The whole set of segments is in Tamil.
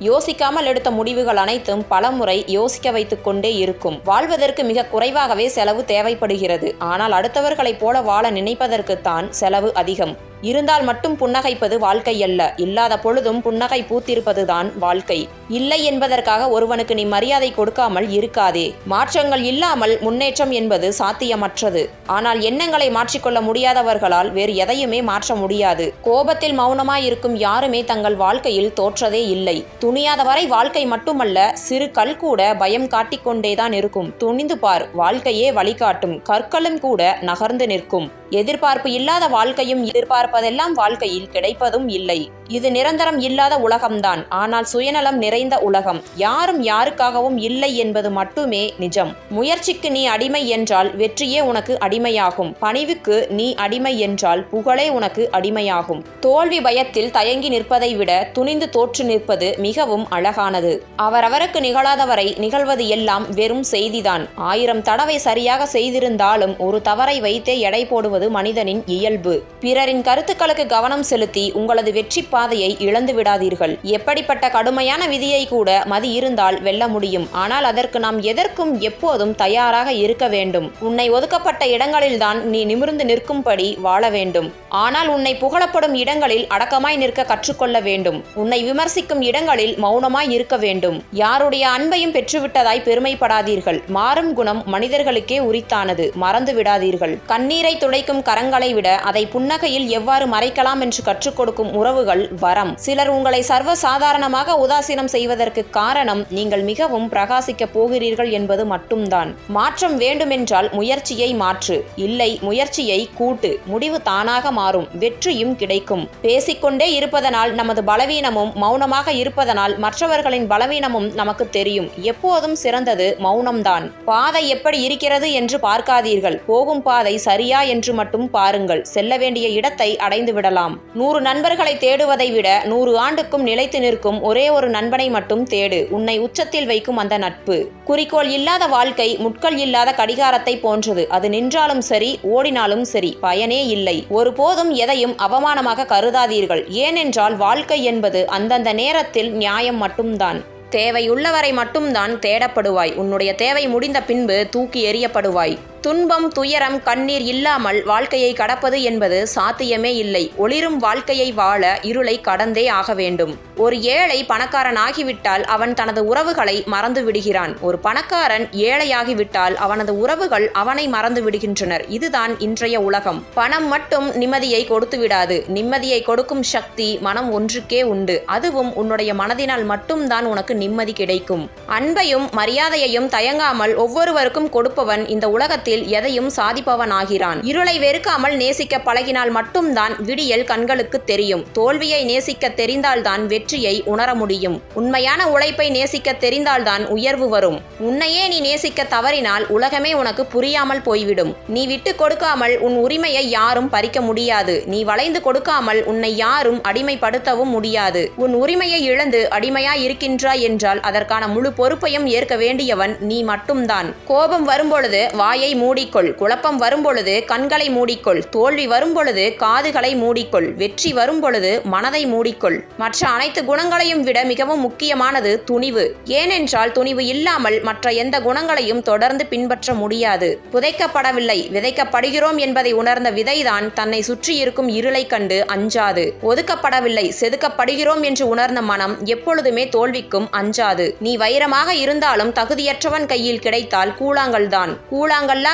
யோசிக்காமல் எடுத்த முடிவுகள் அனைத்தும் பலமுறை யோசிக்க வைத்துக் கொண்டே இருக்கும். வாழ்வதற்கு மிக குறைவாகவே செலவு தேவைப்படுகிறது. ஆனால் அடுத்தவர்களைப் போல வாழ நினைப்பதற்குத்தான் செலவு அதிகம். இருந்தால் மட்டும் புன்னகைப்பது வாழ்க்கை அல்ல. இல்லாத பொழுதும் புன்னகை பூத்திருப்பதுதான் வாழ்க்கை. இல்லை என்பதற்காக ஒருவனுக்கு நீ மரியாதை கொடுக்காமல் இருக்காதே. மாற்றங்கள் இல்லாமல் முன்னேற்றம் என்பது சாத்தியமற்றது. ஆனால் எண்ணங்களை மாற்றிக்கொள்ள முடியாதவர்களால் வேறு எதையுமே மாற்ற முடியாது. கோபத்தில் மௌனமாய் இருக்கும் யாருமே தங்கள் வாழ்க்கையில் தோற்றதே இல்லை. துணியாத வரை வாழ்க்கை மட்டுமல்ல சிறு கல் கூட பயம் காட்டிக்கொண்டேதான் இருக்கும். துணிந்து பார் வாழ்க்கையே வழிகாட்டும். கற்களும் கூட நகர்ந்து நிற்கும். எதிர்பார்ப்பு இல்லாத வாழ்க்கையும் எதிர்பார்ப்பு நடப்பதெல்லாம் வாழ்க்கையில் கிடைப்பதும் இல்லை. இது நிரந்தரம் இல்லாத உலகம்தான். ஆனால் சுயநலம் நிறைந்த உலகம். யாரும் யாருக்காகவும் இல்லை என்பது மட்டுமே நிஜம். முயற்சிக்கு நீ அடிமை என்றால் வெற்றியே உனக்கு அடிமையாகும். பணிவுக்கு நீ அடிமை என்றால் புகழே உனக்கு அடிமையாகும். தோல்வி பயத்தில் தயங்கி நிற்பதை விட துணிந்து தோற்று நிற்பது மிகவும் அழகானது. அவரவருக்கு நிகழாதவரை நிகழ்வது எல்லாம் வெறும் செய்திதான். ஆயிரம் தடவை சரியாக செய்திருந்தாலும் ஒரு தவறை வைத்தே எடை போடுவது மனிதனின் இயல்பு. பிறரின் கருத்துக்களுக்கு கவனம் செலுத்தி உங்களது வெற்றி பாதையை இழந்து விடாதீர்கள். எப்படிப்பட்ட கடுமையான விதியை கூட மதி இருந்தால் வெல்ல முடியும். ஆனால் அதற்கு நாம் எதற்கும் எப்போதும் தயாராக இருக்க வேண்டும். உன்னை ஒதுக்கப்பட்ட இடங்களில்தான் நீ நிமிர்ந்து நிற்கும்படி வாழ வேண்டும். ஆனால் உன்னை புகழப்படும் இடங்களில் அடக்கமாய் நிற்க கற்றுக்கொள்ள வேண்டும். உன்னை விமர்சிக்கும் இடங்களில் மௌனமாய் இருக்க வேண்டும். யாருடைய அன்பையும் பெற்றுவிட்டதாய் பெருமைப்படாதீர்கள். மாறும் குணம் மனிதர்களுக்கே உரித்தானது. மறந்து விடாதீர்கள். கண்ணீரை துடைக்கும் கரங்களை விட அதை புன்னகையில் எவ்வாறு மறைக்கலாம் என்று கற்றுக் கொடுக்கும் உறவுகள் வரம். சிலர் உங்களை சர்வ சாதாரணமாக உதாசீனம் செய்வதற்கு காரணம் நீங்கள் மிகவும் பிரகாசிக்க போகிறீர்கள் என்பது மட்டும்தான். மாற்றம் வேண்டுமென்றால் முயற்சியை மாற்று. இல்லை முயற்சியை கூட்டு. முடிவு தானாக மாறும். வெற்றியும் கிடைக்கும். பேசிக்கொண்டே இருப்பதனால் நமது பலவீனமும் மௌனமாக இருப்பதனால் மற்றவர்களின் பலவீனமும் நமக்கு தெரியும். எப்போதும் சிறந்தது மௌனம்தான். பாதை எப்படி இருக்கிறது என்று பார்க்காதீர்கள். போகும் பாதை சரியா என்று மட்டும் பாருங்கள். செல்ல வேண்டிய இடத்தை அடைந்து விடலாம் நூறு நண்பர்களை தேடுவ விட நூறு ஆண்டுக்கும் நிலைத்து நிற்கும் ஒரே ஒரு நண்பனை மட்டும் தேடு. உன்னை உச்சத்தில் வைக்கும் அந்த நட்பு. குறிக்கோள் இல்லாத வாழ்க்கை முட்கள் இல்லாத கடிகாரத்தை போன்றது. அது நின்றாலும் சரி ஓடினாலும் சரி பயனே இல்லை. ஒருபோதும் எதையும் அவமானமாக கருதாதீர்கள். ஏனென்றால் வாழ்க்கை என்பது அந்தந்த நேரத்தில் நியாயம் மட்டும்தான். தேவையுள்ளவரை மட்டும்தான் தேடப்படுவாய். உன்னுடைய தேவை முடிந்த பின்பு தூக்கி எறியப்படுவாய். துன்பம் துயரம் கண்ணீர் இல்லாமல் வாழ்க்கையை கடப்பது என்பது சாத்தியமே இல்லை. ஒளிரும் வாழ்க்கையை வாழ இருளை கடந்தே ஆக வேண்டும். ஒரு ஏழை பணக்காரன் ஆகிவிட்டால் அவன் தனது உறவுகளை மறந்து விடுகிறான். ஒரு பணக்காரன் ஏழையாகிவிட்டால் அவனது உறவுகள் அவனை மறந்து விடுகின்றனர். இதுதான் இன்றைய உலகம். பணம் மட்டும் நிம்மதியை கொடுத்து விடாது. நிம்மதியை கொடுக்கும் சக்தி மனம் ஒன்றுக்கே உண்டு. அதுவும் உன்னுடைய மனதினால் மட்டும்தான் உனக்கு நிம்மதி கிடைக்கும். அன்பையும் மரியாதையையும் தயங்காமல் ஒவ்வொருவருக்கும் கொடுப்பவன் இந்த உலகத்தில் வாழ்க்கையில் எதையும் சாதிப்பவன் ஆகிறான் இருளை வெறுக்காமல் நேசிக்க பழகினால் மட்டும்தான் விடியல் கண்களுக்கு தெரியும். தோல்வியை நேசிக்க தெரிந்தால்தான் வெற்றியை உணர முடியும். உண்மையான உழைப்பை நேசிக்க தெரிந்தால்தான் உயர்வு வரும். உன்னையே நீ நேசிக்க தவறினால் உலகமே உனக்கு புரியாமல் போய்விடும். நீ விட்டு கொடுக்காமல் உன் உரிமையை யாரும் பறிக்க முடியாது. நீ வளைந்து கொடுக்காமல் உன்னை யாரும் அடிமைப்படுத்தவும் முடியாது. உன் உரிமையை இழந்து அடிமையாய் இருக்கின்றாய் என்றால் அதற்கான முழு பொறுப்பையும் ஏற்க வேண்டியவன் நீ மட்டும்தான். கோபம் வரும்பொழுது வாயை மூடிக்கொள். குழப்பம் வரும்பொழுது கண்களை மூடிக்கொள். தோல்வி வரும்பொழுது காதுகளை மூடிக்கொள். வெற்றி வரும்பொழுது மனதை மூடிக்கொள். மற்ற அனைத்து குணங்களையும் விட மிகவும் முக்கியமானது துணிவு. ஏனென்றால் துணிவு இல்லாமல் மற்ற எந்த குணங்களையும் தொடர்ந்து பின்பற்ற முடியாது. புதைக்கப்படவில்லை. விதைக்கப்படுகிறோம் என்பதை உணர்ந்த விதைதான் தன்னை சுற்றி இருக்கும் இருளை கண்டு அஞ்சாது. ஒதுக்கப்படவில்லை. செதுக்கப்படுகிறோம் என்று உணர்ந்த மனம் எப்பொழுதுமே தோல்விக்கும் அஞ்சாது. நீ வைரமாக இருந்தாலும் தகுதியற்றவன் கையில் கிடைத்தால் கூழாங்கல் தான்.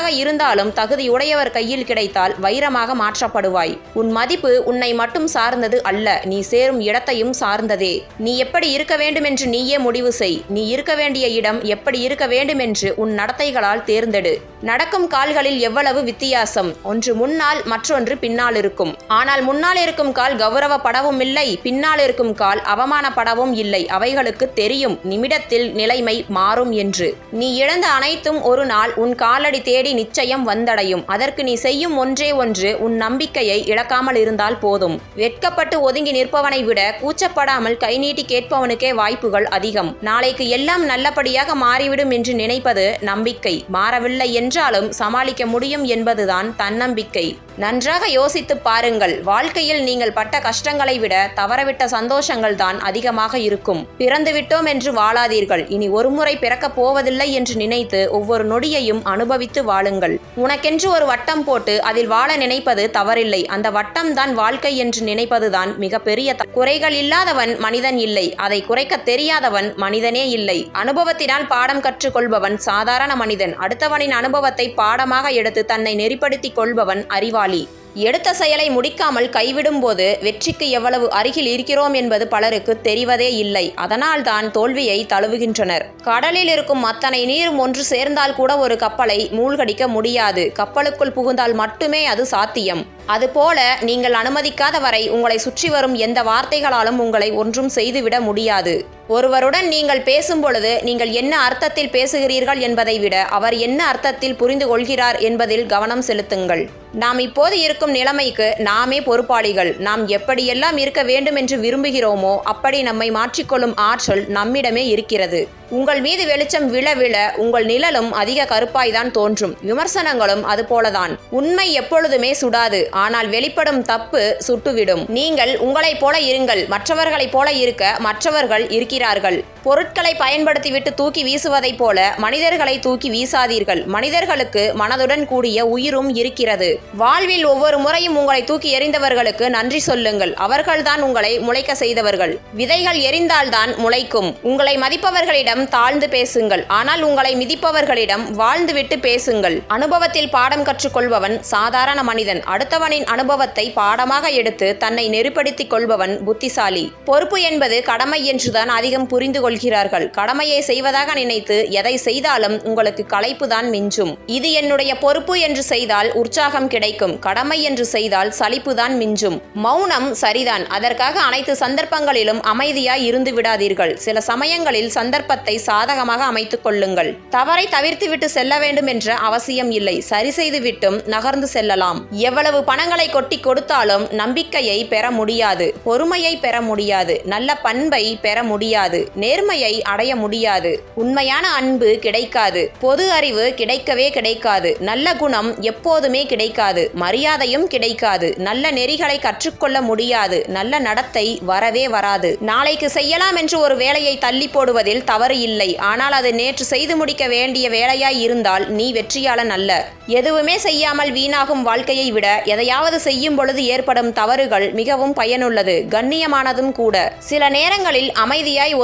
யாராக இருந்தாலும் தகுதியுடையவர் கையில் கிடைத்தால் வைரமாக மாற்றப்படுவாய். உன் மதிப்பு உன்னை மட்டும் சார்ந்தது அல்ல. நீ சேரும் இடத்தையும் சார்ந்ததே. நீ எப்படி இருக்க வேண்டுமென்று நீயே முடிவு செய். நீ இருக்க வேண்டிய இடம் எப்படி இருக்க வேண்டுமென்று உன் நடத்தைகளால் தேர்ந்தெடு. நடக்கும் கால்களில் எவ்வளவு வித்தியாசம். ஒன்று முன்னால் மற்றொன்று பின்னால் இருக்கும். ஆனால் முன்னால் இருக்கும் கால் கௌரவப்படவும் இல்லை. பின்னால் இருக்கும் கால் அவமானப்படவும் இல்லை. அவைகளுக்கு தெரியும் நிமிடத்தில் நிலைமை மாறும் என்று. நீ இழந்த அனைத்தும் ஒரு நாள் உன் காலடி தேடி நிச்சயம் வந்தடையும். அதற்கு நீ செய்யும் ஒன்றே ஒன்று உன் நம்பிக்கையை இழக்காமல் இருந்தால் போதும். வெட்கப்பட்டு ஒதுங்கி நிற்பவனை விட கூச்சப்படாமல் கை நீட்டி கேட்பவனுக்கே வாய்ப்புகள் அதிகம். நாளைக்கு எல்லாம் நல்லபடியாக மாறிவிடும் என்று நினைப்பது நம்பிக்கை. மாறவில்லை என்றாலும் சமாளிக்க முடியும் என்பதுதான் தன்னம்பிக்கை. நன்றாக யோசித்துப் பாருங்கள் வாழ்க்கையில் நீங்கள் பட்ட கஷ்டங்களை விட தவறவிட்ட சந்தோஷங்கள் தான் அதிகமாக இருக்கும். பிறந்துவிட்டோம் என்று வாழாதீர்கள். இனி ஒருமுறை பிறக்கப் போவதில்லை என்று நினைத்து ஒவ்வொரு நொடியையும் அனுபவித்து வாழுங்கள். உனக்கென்று ஒரு வட்டம் போட்டு அதில் வாழ நினைப்பது தவறில்லை. அந்த வட்டம் தான் வாழ்க்கை என்று நினைப்பதுதான் மிகப்பெரிய த- குறைகள் இல்லாதவன் மனிதன் இல்லை. அதை குறைக்க தெரியாதவன் மனிதனே இல்லை. அனுபவத்தினால் பாடம் கற்றுக்கொள்பவன் சாதாரண மனிதன். அடுத்தவனின் அனுபவத்தை பாடமாக எடுத்து தன்னை நெறிப்படுத்திக் கொள்பவன் அறிவாளி. எடுத்த செயலை முடிக்காமல் கைவிடும்போது வெற்றிக்கு எவ்வளவு அருகில் இருக்கிறோம் என்பது பலருக்கு தெரிவதே இல்லை. அதனால்தான் தோல்வியை தழுவுகின்றனர். கடலில் இருக்கும் அத்தனை நீரும் ஒன்று சேர்ந்தால் கூட ஒரு கப்பலை மூழ்கடிக்க முடியாது. கப்பலுக்குள் புகுந்தால் மட்டுமே அது சாத்தியம். அதுபோல நீங்கள் அனுமதிக்காத வரை உங்களை சுற்றி வரும் எந்த வார்த்தைகளாலும் உங்களை ஒன்றும் செய்துவிட முடியாது. ஒருவருடன் நீங்கள் பேசும் பொழுது நீங்கள் என்ன அர்த்தத்தில் பேசுகிறீர்கள் என்பதை விட அவர் என்ன அர்த்தத்தில் புரிந்து கொள்கிறார் என்பதில் கவனம் செலுத்துங்கள். நாம் இப்போது இருக்கும் நிலைமைக்கு நாமே பொறுப்பாளிகள். நாம் எப்படியெல்லாம் இருக்க வேண்டும் என்று விரும்புகிறோமோ அப்படி நம்மை மாற்றிக்கொள்ளும் ஆற்றல் நம்மிடமே இருக்கிறது. உங்கள் மீது வெளிச்சம் விழ விழ உங்கள் நிழலும் அதிக கருப்பாய்தான் தோன்றும். விமர்சனங்களும் அது போலதான். உண்மை எப்பொழுதுமே சுடாது. ஆனால் வெளிப்படும் தப்பு சுட்டுவிடும். நீங்கள் உங்களைப் போல இருங்கள். மற்றவர்களைப் போல இருக்க மற்றவர்கள் இருக்கிறார்கள். பொருட்களை பயன்படுத்திவிட்டு தூக்கி வீசுவதைப் போல மனிதர்களை தூக்கி வீசாதீர்கள். மனிதர்களுக்கு மனதுடன் கூடிய உயிரும் இருக்கிறது. வாழ்வில் ஒவ்வொரு முறையும் உங்களை தூக்கி எறிந்தவர்களுக்கு நன்றி சொல்லுங்கள். அவர்கள்தான் உங்களை முளைக்க செய்தவர்கள். விதைகள் எரிந்தால்தான் முளைக்கும். உங்களை மதிப்பவர்களிடம் தாழ்ந்து பேசுங்கள். ஆனால் உங்களை மிதிப்பவர்களிடம் வாழ்ந்துவிட்டு பேசுங்கள். அனுபவத்தில் பாடம் கற்றுக்கொள்பவன் சாதாரண மனிதன். அடுத்தவனின் அனுபவத்தை பாடமாக எடுத்து தன்னை நெருப்படுத்திக் கொள்பவன் புத்திசாலி. பொறுப்பு என்பது கடமை என்றுதான் அதிகம் புரிந்து கொள்கிறார்கள். கடமையை செய்வதாக நினைத்து எதை செய்தாலும் உங்களுக்கு களைப்புதான் மிஞ்சும். இது என்னுடைய பொறுப்பு என்று செய்தால் உற்சாகம் கிடைக்கும். கடமை என்று செய்தால் சலிப்புதான் மிஞ்சும். மௌனம் சரிதான். அதற்காக அனைத்து சந்தர்ப்பங்களிலும் அமைதியாய் இருந்து விடாதீர்கள். சில சமயங்களில் சந்தர்ப்பத்தை சாதகமாக அமைத்துக் கொள்ளுங்கள். தவறை தவிர்த்துவிட்டு செல்ல வேண்டும் என்ற அவசியம் இல்லை. சரி செய்துவிட்டும் நகர்ந்து செல்லலாம். எவ்வளவு பணங்களை கொட்டி கொடுத்தாலும் நம்பிக்கையை பெற முடியாது. பொறுமையை பெற முடியாது. நல்ல பண்பை பெற முடியாது. நேர் நேர்மையை அடைய முடியாது. உண்மையான அன்பு கிடைக்காது. பொது அறிவு கிடைக்கவே கிடைக்காது. நல்ல குணம் எப்போதுமே கிடைக்காது. மரியாதையும் கிடைக்காது. நல்ல நெறிகளை கற்றுக்கொள்ள முடியாது. நல்ல நடத்தை வரவே வராது. நாளைக்கு செய்யலாம் என்று ஒரு வேலையை தள்ளி போடுவதில் தவறு இல்லை. ஆனால் அது நேற்று செய்து முடிக்க வேண்டிய வேலையாய் இருந்தால் நீ வெற்றியாளன் அல்ல. எதுவுமே செய்யாமல் வீணாகும் வாழ்க்கையை விட எதையாவது செய்யும் பொழுது ஏற்படும் தவறுகள் மிகவும் பயனுள்ளது. கண்ணியமானதும் கூட. சில நேரங்களில் அமைதியாய்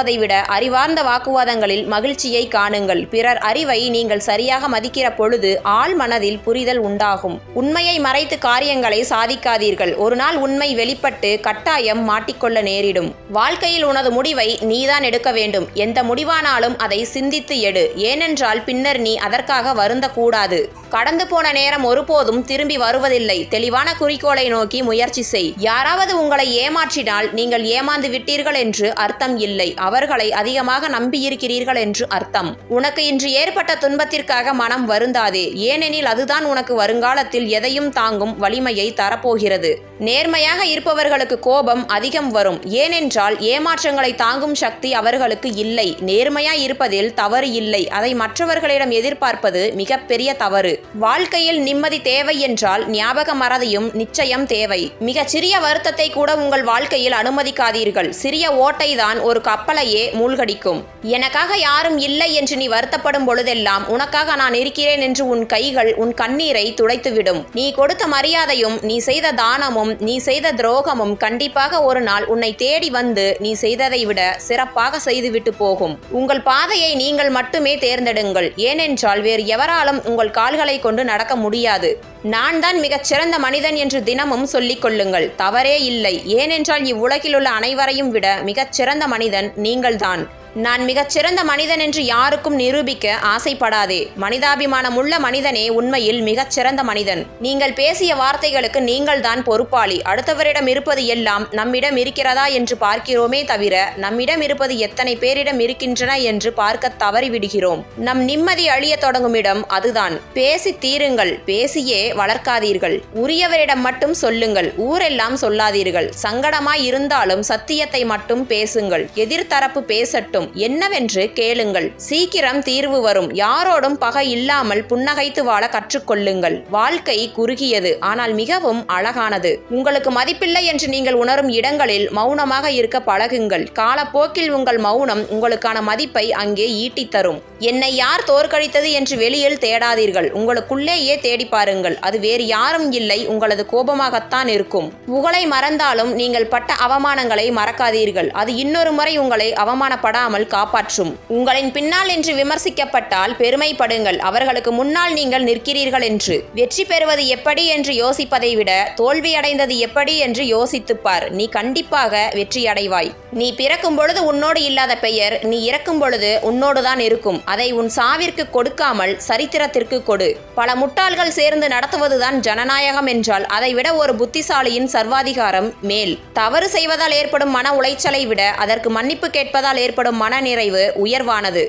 போவதை விட அறிவார்ந்த வாக்குவாதங்களில் மகிழ்ச்சியை காணுங்கள். பிறர் அறிவை நீங்கள் சரியாக மதிக்கிற பொழுது ஆழ் மனதில் புரிதல் உண்டாகும். உண்மையை மறைத்து காரியங்களை சாதிக்காதீர்கள். ஒரு நாள் உண்மை வெளிப்பட்டு கட்டாயம் மாட்டிக்கொள்ள நேரிடும். வாழ்க்கையில் உனது முடிவை நீதான் எடுக்க வேண்டும். எந்த முடிவானாலும் அதை சிந்தித்து எடு. ஏனென்றால் பின்னர் நீ அதற்காக வருந்த கூடாது கடந்து போன நேரம் ஒருபோதும் திரும்பி வருவதில்லை. தெளிவான குறிக்கோளை நோக்கி முயற்சி செய். யாராவது உங்களை ஏமாற்றினால் நீங்கள் ஏமாந்து விட்டீர்கள் என்று அர்த்தம் இல்லை. அவர்களை அதிகமாக நம்பியிருக்கிறீர்கள் என்று அர்த்தம். உனக்கு இன்று ஏற்பட்ட துன்பத்திற்காக மனம் வருந்தாதே. ஏனெனில் அதுதான் உனக்கு வருங்காலத்தில் எதையும் தாங்கும் வலிமையை தரப்போகிறது. நேர்மையாக இருப்பவர்களுக்கு கோபம் அதிகம் வரும். ஏனென்றால் ஏமாற்றங்களை தாங்கும் சக்தி அவர்களுக்கு இல்லை. நேர்மையா இருப்பதில் தவறு இல்லை. அதை மற்றவர்களிடம் எதிர்பார்ப்பது மிகப்பெரிய தவறு. வாழ்க்கையில் நிம்மதி தேவை என்றால் ஞாபக மறதியும் நிச்சயம் தேவை. மிகச் சிறிய வருத்தத்தை கூட உங்கள் வாழ்க்கையில் அனுமதிக்காதீர்கள். சிறிய ஓட்டை தான் ஒரு கப்பலையே மூழ்கடிக்கும். எனக்காக யாரும் இல்லை என்று நீ வருத்தப்படும் பொழுதெல்லாம் உனக்காக நான் இருக்கிறேன் என்று உன் கைகள் உன் கண்ணீரை துடைத்துவிடும். நீ கொடுத்த மரியாதையும் நீ செய்த தானமும் நீ செய்த துரோகமும் கண்டிப்பாக ஒரு நாள் உன்னை தேடி வந்து நீ செய்ததை விட சிறப்பாக செய்துவிட்டு போகும். உங்கள் பாதையை நீங்கள் மட்டுமே தேர்ந்தெடுங்கள். ஏனென்றால் வேறு எவராலும் உங்கள் கால்களை கொண்டு நடக்க முடியாது. நான் தான் மிகச் சிறந்த மனிதன் என்று தினமும் சொல்லிக் கொள்ளுங்கள். தவறே இல்லை. ஏனென்றால் இவ்வுலகிலுள்ள அனைவரையும் விட மிகச் சிறந்த மனிதன் நீ நீங்கள்தான். நான் மிகச் சிறந்த மனிதன் என்று யாருக்கும் நிரூபிக்க ஆசைப்படாதே. மனிதாபிமானம் உள்ள மனிதனே உண்மையில் மிகச் சிறந்த மனிதன். நீங்கள் பேசிய வார்த்தைகளுக்கு நீங்கள்தான் பொறுப்பாளி. அடுத்தவரிடம் இருப்பது எல்லாம் நம்மிடம் இருக்கிறதா என்று பார்க்கிறோமே தவிர நம்மிடம் இருப்பது எத்தனை பேரிடம் இருக்கின்றன என்று பார்க்க தவறிவிடுகிறோம். நம் நிம்மதி அழிய தொடங்கும் இடம் அதுதான். பேசி தீருங்கள் பேசியே வளர்க்காதீர்கள். உரியவரிடம் மட்டும் சொல்லுங்கள் ஊரெல்லாம் சொல்லாதீர்கள். சங்கடமாய் இருந்தாலும் சத்தியத்தை மட்டும் பேசுங்கள். எதிர்த்தரப்பு பேசட்டும். வேண்டும் என்னவென்று கேளுங்கள். சீக்கிரம் தீர்வு வரும். யாரோடும் பகை இல்லாமல் புன்னகைத்து வாழ கற்றுக்கொள்ளுங்கள். வாழ்க்கை குறுகியது. ஆனால் மிகவும் அழகானது. உங்களுக்கு மதிப்பில்லை என்று நீங்கள் உணரும் இடங்களில் மௌனமாக இருக்க பழகுங்கள். காலப்போக்கில் உங்கள் மௌனம் உங்களுக்கான மதிப்பை அங்கே ஈட்டித் தரும். என்னை யார் தோற்கடித்தது என்று வெளியில் தேடாதீர்கள். உங்களுக்குள்ளேயே தேடி பாருங்கள். அது வேறு யாரும் இல்லை. உங்களது கோபமாகத்தான் இருக்கும். புகழை மறந்தாலும் நீங்கள் பட்ட அவமானங்களை மறக்காதீர்கள். அது இன்னொரு முறை உங்களை அவமானப்படாமல் காப்பாற்றும். உங்களின் பின்னால் என்று விமர்சிக்கப்பட்டால் பெருமைப்படுங்கள். அவர்களுக்கு முன்னால் நீங்கள் நிற்கிறீர்கள் என்று. வெற்றி பெறுவது எப்படி என்று யோசிப்பதை விட தோல்வி அடைந்தது எப்படி என்று யோசித்துப்பார் நீ கண்டிப்பாக வெற்றியடைவாய் நீ பிறக்கும் பொழுது உன்னோடு இல்லாத பெயர் நீ இறக்கும் பொழுது உன்னோடுதான் இருக்கும். அதை உன் சாவிற்கு கொடுக்காமல் சரித்திரத்திற்கு கொடு. பல முட்டாள்கள் சேர்ந்து நடத்துவதுதான் ஜனநாயகம் என்றால் அதைவிட ஒரு புத்திசாலியின் சர்வாதிகாரம் மேல். தவறு செய்வதால் ஏற்படும் மன உளைச்சலை விட அதற்கு மன்னிப்பு கேட்பதால் ஏற்படும் மன நிறைவு உயர்வானது.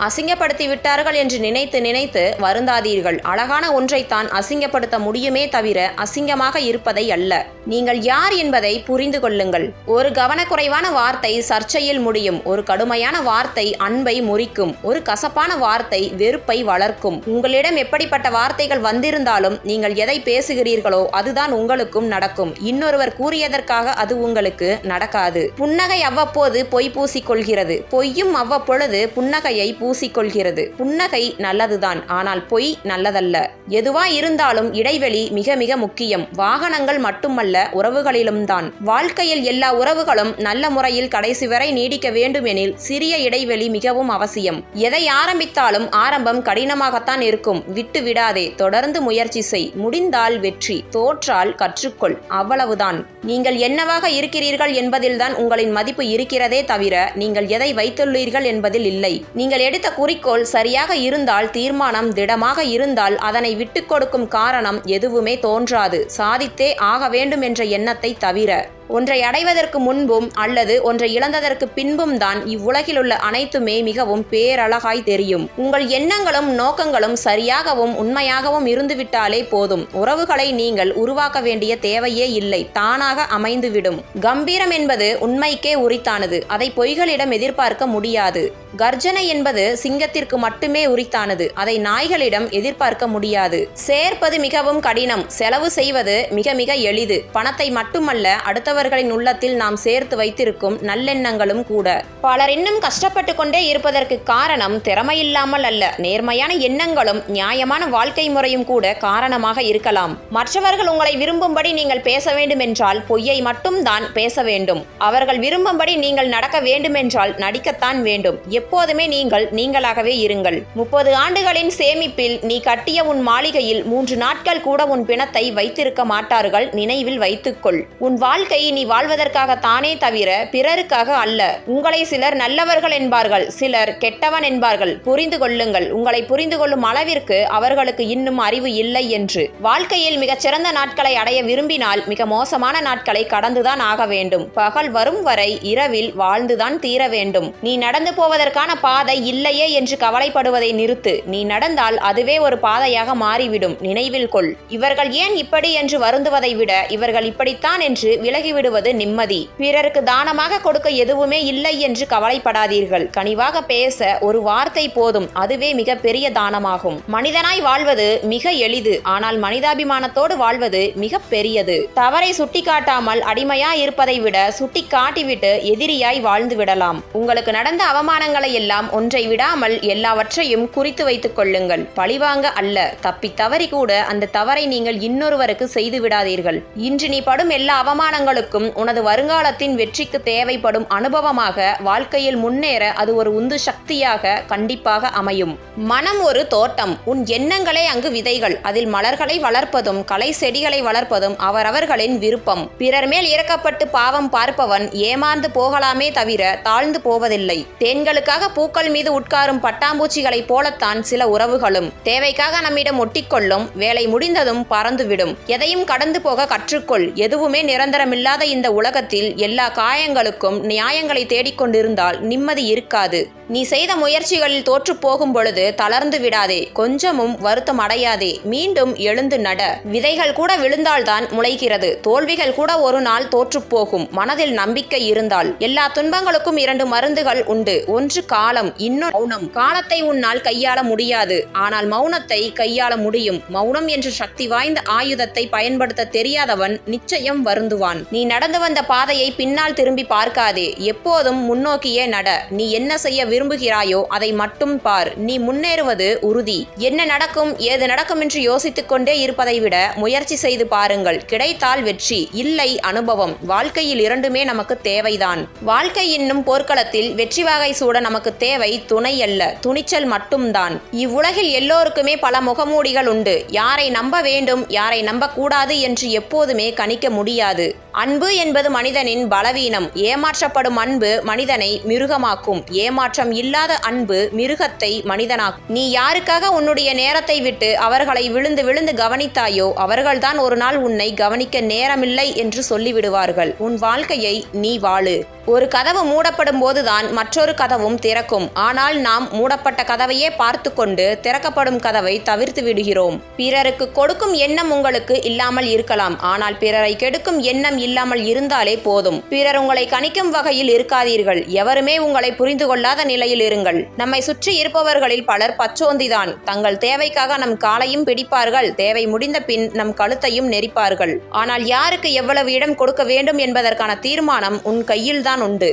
அசிங்கப்படுத்தி விட்டார்கள் என்று நினைத்து நினைத்து வருந்தாதீர்கள். அழகான ஒன்றைத்தான் அசிங்கப்படுத்த முடியுமே தவிர அசிங்கமாக இருப்பதை அல்ல. நீங்கள் யார் என்பதை புரிந்து கொள்ளுங்கள். ஒரு கவனக்குறைவான வார்த்தை சர்ச்சையில் முடியும். ஒரு கடுமையான வார்த்தை அன்பை முறிக்கும். ஒரு கசப்பான வார்த்தை வெறுப்பை வளர்க்கும். உங்களிடம் எப்படிப்பட்ட வார்த்தைகள் வந்திருந்தாலும் நீங்கள் எதை பேசுகிறீர்களோ அதுதான் உங்களுக்கும் நடக்கும். இன்னொருவர் கூறியதற்காக அது உங்களுக்கு நடக்காது. புன்னகை அவ்வப்போது பொய் பூசிக்கொள்கிறது. பொய்யும் அவ்வப்பொழுது புன்னகையை பூசிக்கொள்கிறது. புன்னகை நல்லதுதான் ஆனால் பொய் நல்லதல்ல. எதுவா இருந்தாலும் இடைவெளி மிக மிக முக்கியம். வாகனங்கள் மட்டுமல்ல உறவுகளிலும் தான் வாழ்க்கையில் எல்லா உறவுகளும் நல்ல முறையில் கடைசி வரை நீடிக்க வேண்டுமெனில் சிறிய இடைவெளி மிகவும் அவசியம். எதை ஆரம்பித்தாலும் ஆரம்பம் கடினமாகத்தான் இருக்கும். விட்டு விடாதே தொடர்ந்து முயற்சி செய். முடிந்தால் வெற்றி தோற்றால் கற்றுக்கொள். அவ்வளவுதான். நீங்கள் என்னவாக இருக்கிறீர்கள் என்பதில்தான் உங்களின் மதிப்பு இருக்கிறதே தவிர நீங்கள் எதை வைத்துள்ளீர்கள் என்பதில் இல்லை. நீங்கள் எடுத்த குறிக்கோள் சரியாக இருந்தால் தீர்மானம் திடமாக இருந்தால் அதனை விட்டுக் கொடுக்கும் காரணம் எதுவுமே தோன்றாது. சாதித்தே ஆக வேண்டும் என்ற எண்ணத்தை தவிர. ஒன்றை அடைவதற்கு முன்பும் அல்லது ஒன்றை இழந்ததற்கு பின்பும் தான் இவ்வுலகில் உள்ள அனைத்துமே மிகவும் பேரழகாய் தெரியும். உங்கள் எண்ணங்களும் நோக்கங்களும் சரியாகவும் உண்மையாகவும் இருந்துவிட்டாலே போதும். உறவுகளை நீங்கள் உருவாக்க வேண்டிய தேவையே இல்லை. தானாக அமைந்துவிடும். கம்பீரம் என்பது உண்மைக்கே உரித்தானது. அதை பொய்களிடம் எதிர்பார்க்க முடியாது. கர்ஜனை என்பது சிங்கத்திற்கு மட்டுமே உரித்தானது. அதை நாய்களிடம் எதிர்பார்க்க முடியாது. சேர்ப்பது மிகவும் கடினம். செலவு செய்வது மிக மிக எளிது. பணத்தை மட்டுமல்ல அடுத்த மற்றவர்களின் உள்ளத்தில் நாம் சேர்த்து வைத்திருக்கும் நல்லெண்ணங்களும் கூட. பலர் இன்னும் கஷ்டப்பட்டு கொண்டே இருப்பதற்கு காரணம் திறமையில்லாமல் அல்ல. நேர்மையான எண்ணங்களும் நியாயமான வாழ்க்கை முறையும் கூட காரணமாக இருக்கலாம். மற்றவர்கள் உங்களை விரும்பும்படி நீங்கள் பேச வேண்டுமென்றால் பொய்யை மட்டும் தான் பேச வேண்டும். அவர்கள் விரும்பும்படி நீங்கள் நடக்க வேண்டுமென்றால் நடிக்கத்தான் வேண்டும். எப்போதுமே நீங்கள் நீங்களாகவே இருங்கள். முப்பது ஆண்டுகளின் சேமிப்பில் நீ கட்டிய உன் மாளிகையில் மூன்று நாட்கள் கூட உன் பிணத்தை வைத்திருக்க மாட்டார்கள். நினைவில் வைத்துக்கொள் உன் வாழ்க்கை நீ வாழ்வதற்காக தானே தவிர பிறருக்காக அல்ல. உங்களை சிலர் நல்லவர்கள் என்பார்கள் சிலர் கெட்டவன் என்பார்கள். புரிந்து கொள்ளுங்கள் உங்களை புரிந்து கொள்ளும் அளவிற்கு அவர்களுக்கு இன்னும் அறிவு இல்லை என்று. வாழ்க்கையில் மிகச் சிறந்த நாட்களை அடைய விரும்பினால் மிக மோசமான நாட்களை கடந்துதான் ஆக வேண்டும். பகல் வரும் வரை இரவில் வாழ்ந்துதான் தீர வேண்டும். நீ நடந்து போவதற்கான பாதை இல்லையே என்று கவலைப்படுவதை நிறுத்து. நீ நடந்தால் அதுவே ஒரு பாதையாக மாறிவிடும். நினைவில் கொள். இவர்கள் ஏன் இப்படி என்று வருந்துவதை விட இவர்கள் இப்படித்தான் என்று விலகி விடுவது நிம்மதி. பிறருக்கு தானமாக கொடுக்க எதுவுமே இல்லை என்று கவலைப்படாதீர்கள். கனிவாக பேச ஒரு வார்த்தை போதும். அதுவே மிக பெரிய தானமாகும். மனிதனாய் வாழ்வது மிக எளிது. ஆனால் மனிதாபிமானத்தோடு வாழ்வது மிக பெரியது. தவறை சுட்டிக்காட்டாமல் அடிமையாய் இருப்பதை விட சுட்டி காட்டிவிட்டு எதிரியாய் வாழ்ந்து விடலாம். உங்களுக்கு நடந்த அவமானங்களை எல்லாம் ஒன்றை விடாமல் எல்லாவற்றையும் குறித்து வைத்துக் கொள்ளுங்கள். பழிவாங்க அல்ல. தப்பி தவறி கூட அந்த தவறை நீங்கள் இன்னொருவருக்கு செய்து விடாதீர்கள். இன்று நீ படும் எல்லா அவமானங்களுக்கும் உனது வருங்காலத்தின் வெற்றிக்கு தேவைப்படும் அனுபவமாக வாழ்க்கையில் முன்னேற அது ஒரு உந்து சக்தியாக கண்டிப்பாக அமையும். மனம் ஒரு தோட்டம். உன் எண்ணங்களே அங்கு விதைகள். அதில் மலர்களை வளர்ப்பதும் கலை செடிகளை வளர்ப்பதும் அவரவர்களின் விருப்பம். பிறர் மேல் இறக்கப்பட்டு பாவம் பார்ப்பவன் ஏமாந்து போகலாமே தவிர தாழ்ந்து போவதில்லை. தேன்களுக்காக பூக்கள் மீது உட்காரும் பட்டாம்பூச்சிகளைப் போலத்தான் சில உறவுகளும். தேவைக்காக நம்மிடம் ஒட்டிக்கொள்ளும் வேலை முடிந்ததும் பறந்துவிடும். எதையும் கடந்து போக கற்றுக்கொள். எதுவுமே நிரந்தரமில்லா இல்லாத இந்த உலகத்தில் எல்லா காயங்களுக்கும் நியாயங்களை தேடிக்கொண்டிருந்தால் நிம்மதி இருக்காது. நீ செய்த முயற்சிகளில் தோற்று போகும் பொழுது தளர்ந்து விடாதே. கொஞ்சமும் வருத்தம் அடையாதே. மீண்டும் எழுந்து நட. விதைகள் கூட விழுந்தால்தான் முளைக்கிறது தோல்விகள் கூட ஒரு நாள் தோற்று போகும். மனதில் நம்பிக்கை இருந்தால். எல்லா துன்பங்களுக்கும் இரண்டு மருந்துகள் உண்டு. ஒன்று காலம் இன்னொரு மௌனம். காலத்தை உன்னால் கையாள முடியாது. ஆனால் மௌனத்தை கையாள முடியும். மௌனம் என்ற சக்தி வாய்ந்த ஆயுதத்தை பயன்படுத்த தெரியாதவன் நிச்சயம் வருந்துவான். நீ நடந்து வந்த பாதையை பின்னால் திரும்பி பார்க்காதே. எப்போதும் முன்னோக்கியே நட. நீ என்ன செய்ய விரும்புகிறாயோ அதை மட்டும் பார். நீ முன்னேறுவது உறுதி. என்ன நடக்கும் ஏது நடக்கும் என்று யோசித்துக் கொண்டே இருப்பதை விட முயற்சி செய்து பாருங்கள். கிடைத்தால் வெற்றி இல்லை அனுபவம். வாழ்க்கையில் இரண்டுமே நமக்கு தேவைதான். வாழ்க்கை என்னும் போர்க்களத்தில் வெற்றி வகை சூட நமக்கு தேவை துணை அல்ல துணிச்சல் மட்டும்தான். இவ்வுலகில் எல்லோருக்குமே பல முகமூடிகள் உண்டு. யாரை நம்ப வேண்டும் யாரை நம்பக்கூடாது என்று எப்போதுமே கணிக்க முடியாது. அன்பு என்பது மனிதனின் பலவீனம். ஏமாற்றப்படும் அன்பு மனிதனை மிருகமாக்கும். ஏமாற்றம் இல்லாத அன்பு மிருகத்தை மனிதனாக்கும். நீ யாருக்காக உன்னுடைய நேரத்தை விட்டு அவர்களை விழுந்து விழுந்து கவனித்தாயோ அவர்கள்தான் ஒரு நாள் உன்னை கவனிக்க நேரமில்லை என்று சொல்லிவிடுவார்கள். உன் வாழ்க்கையை நீ வாழு. ஒரு கதவு மூடப்படும் போதுதான் மற்றொரு கதவும் திறக்கும். ஆனால் நாம் மூடப்பட்ட கதவையே பார்த்து கொண்டு திறக்கப்படும் கதவை தவிர்த்து விடுகிறோம். பிறருக்கு கொடுக்கும் எண்ணம் உங்களுக்கு இல்லாமல் இருக்கலாம். ஆனால் பிறரை கெடுக்கும் எண்ணம் இல்லாமல் இருந்தாலே போதும். பிறர் உங்களை கணிக்கும் வகையில் இருக்காதீர்கள். எவருமே உங்களை புரிந்து கொள்ளாத நிலையில் இருங்கள். நம்மை சுற்றி இருப்பவர்களில் பலர் பச்சோந்திதான். தங்கள் தேவைக்காக நம் காலையும் பிடிப்பார்கள். தேவை முடிந்த பின் நம் கழுத்தையும் நெரிப்பார்கள். ஆனால் யாருக்கு எவ்வளவு இடம் கொடுக்க வேண்டும் என்பதற்கான தீர்மானம் உன் கையில்தான் உண்டு.